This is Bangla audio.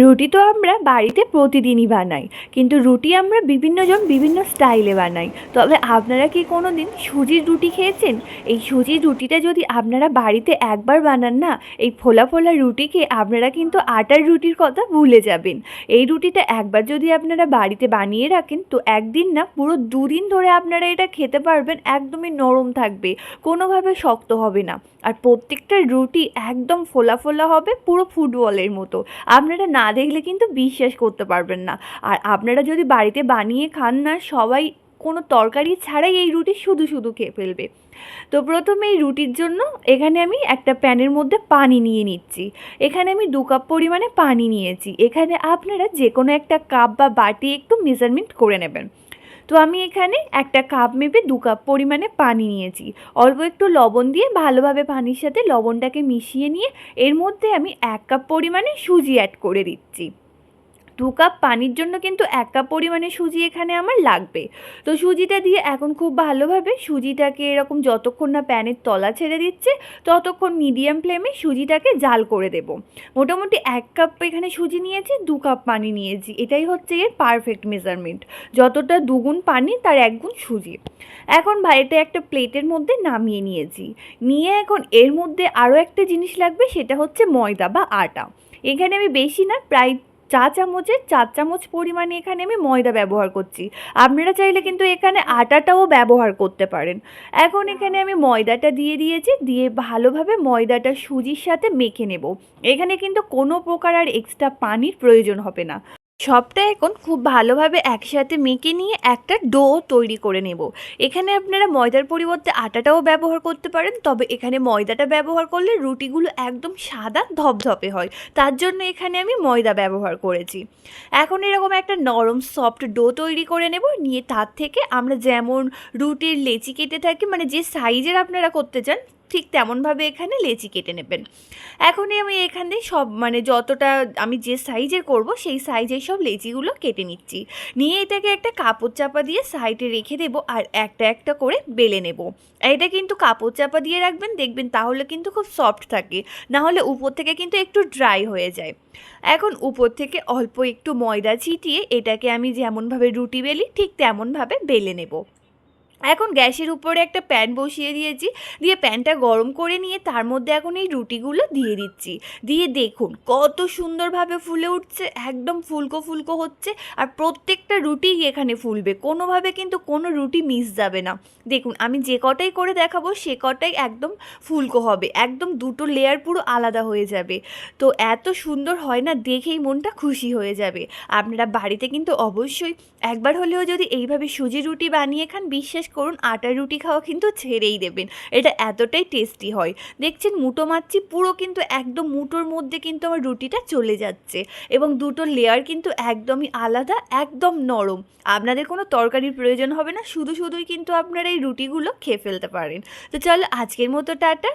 রুটি তো আমরা বাড়িতে প্রতিদিনই বানাই, কিন্তু রুটি আমরা বিভিন্নজন বিভিন্ন স্টাইলে বানাই। তবে আপনারা কি কোনো দিন সুজির রুটি খেয়েছেন? এই সুজির রুটিটা যদি আপনারা বাড়িতে একবার বানান না, এই ফোলা ফোলা রুটিকে আপনারা কিন্তু আটার রুটির কথা ভুলে যাবেন। এই রুটিটা একবার যদি আপনারা বাড়িতে বানিয়ে রাখেন, তো একদিন না পুরো দুদিন ধরে আপনারা এটা খেতে পারবেন, একদমই নরম থাকবে, কোনোভাবে শক্ত হবে না। আর প্রত্যেকটা রুটি একদম ফোলা ফোলা হবে, পুরো ফুটবলের মতো। আপনারা না দেখলে কিন্তু বিশ্বাস করতে পারবেন না। আর আপনারা যদি বাড়িতে বানিয়ে খান না, সবাই কোনো তরকারি ছাড়াই এই রুটি শুধু শুধু খেয়ে ফেলবে। তো প্রথমে এই রুটির জন্য এখানে আমি একটা প্যানের মধ্যে পানি নিয়ে নিচ্ছি। এখানে আমি দু কাপ পরিমাণে পানি নিয়েছি। এখানে আপনারা যে কোনো একটা কাপ বা বাটি একটু মেজারমেন্ট করে নেবেন। তো আমি এখানে একটা কাপ মেপে দু কাপ পরিমাণে পানি নিয়েছি। অল্প একটু লবণ দিয়ে ভালোভাবে পানির সাথে লবণটাকে মিশিয়ে নিয়ে এর মধ্যে আমি এক কাপ পরিমাণে সুজি অ্যাড করে দিচ্ছি। দু কাপ পানির জন্য কিন্তু এক কাপ পরিমাণে সুজি এখানে আমার লাগবে। তো সুজিটা দিয়ে এখন খুব ভালোভাবে সুজিটাকে এরকম যতক্ষণ না প্যানের তলা ছেড়ে দিচ্ছে, ততক্ষণ মিডিয়াম ফ্লেমে সুজিটাকে জাল করে দেব। মোটামুটি এক কাপ এখানে সুজি নিয়েছি, দু কাপ পানি নিয়েছি। এটাই হচ্ছে এর পারফেক্ট মেজারমেন্ট যতটা দুগুণ পানি, তার একগুণ সুজি। এখন ভাইটা একটা প্লেটের মধ্যে নামিয়ে নিয়েছি। নিয়ে এখন এর মধ্যে আরও একটা জিনিস লাগবে, সেটা হচ্ছে ময়দা বা আটা। এখানে আমি বেশি না, প্রায় চা চামচের চার চামচ পরিমাণে এখানে আমি ময়দা ব্যবহার করছি। আপনারা চাইলে কিন্তু এখানে আটাটাও ব্যবহার করতে পারেন। এখন এখানে আমি ময়দাটা দিয়ে দিয়েছি, দিয়ে ভালোভাবে ময়দাটা সুজির সাথে মেখে নেব। এখানে কিন্তু কোনো প্রকার আর এক্সট্রা পানির প্রয়োজন হবে না। সবটা এখন খুব ভালোভাবে একসাথে মেখে নিয়ে একটা ডো তৈরি করে নেব। এখানে আপনারা ময়দার পরিবর্তে আটাটাও ব্যবহার করতে পারেন, তবে এখানে ময়দাটা ব্যবহার করলে রুটিগুলো একদম সাদা ধপধপে হয়। তার জন্য এখানে আমি ময়দা ব্যবহার করেছি। এখন এরকম একটা নরম সফট ডো তৈরি করে নেব, নিয়ে তার থেকে আমরা যেমন রুটির লেচি কেটে থাকি মানে যে সাইজের আপনারা করতে চান ঠিক তেমনভাবে এখানে লেচি কেটে নেবেন। এখনই আমি এখানে সব মানে যতটা আমি যে সাইজের করব, সেই সাইজের সব লেচিগুলো কেটে নিচ্ছি। নিয়ে এটাকে একটা কাপড় চাপা দিয়ে সাইডে রেখে দেব আর একটা একটা করে বেলে নেব। এটা কিন্তু কাপড় চাপা দিয়ে রাখবেন, দেখবেন তাহলে কিন্তু খুব সফট থাকে। না হলে উপর থেকে কিন্তু একটু ড্রাই হয়ে যায়। এখন উপর থেকে অল্প একটু ময়দা ছিটিয়ে এটাকে আমি যেমনভাবে রুটি বেলি, ঠিক তেমনভাবে বেলে নেব। এখন গ্যাসের উপরে একটা প্যান বসিয়ে দিয়েছি, দিয়ে প্যানটা গরম করে নিয়ে তার মধ্যে এখন এই রুটিগুলো দিয়ে দিচ্ছি। দিয়ে দেখুন, কত সুন্দরভাবে ফুলে উঠছে, একদম ফুলকো ফুলকো হচ্ছে, আর প্রত্যেকটা রুটি এখানে ফুলবে। কোনোভাবে কিন্তু কোনো রুটি মিস যাবে না। দেখুন, আমি যে কটাই করে দেখাবো, সে কটাই একদম ফুলকো হবে। একদম দুটো লেয়ার পুরো আলাদা হয়ে যাবে। তো এত সুন্দর হয় না, দেখেই মনটা খুশি হয়ে যাবে। আপনারা বাড়িতে কিন্তু অবশ্যই একবার হলেও যদি এইভাবে সুজি রুটি বানিয়ে খান, বিশ্বাস করুন, আটার রুটি খাওয়া কিন্তু ছেড়েই দেবেন। এটা এতটাই টেস্টি হয়। দেখছেন মুটো মারছি পুরো কিন্তু একদম মুটোর মধ্যে কিন্তু আমার রুটিটা চলে যাচ্ছে এবং দুটো লেয়ার কিন্তু একদমই আলাদা, একদম নরম। আপনাদের কোনো তরকারির প্রয়োজন হবে না, শুধু শুধুই কিন্তু আপনারা এই রুটিগুলো খেয়ে ফেলতে পারেন। তো চলো আজকের মতো টাটা।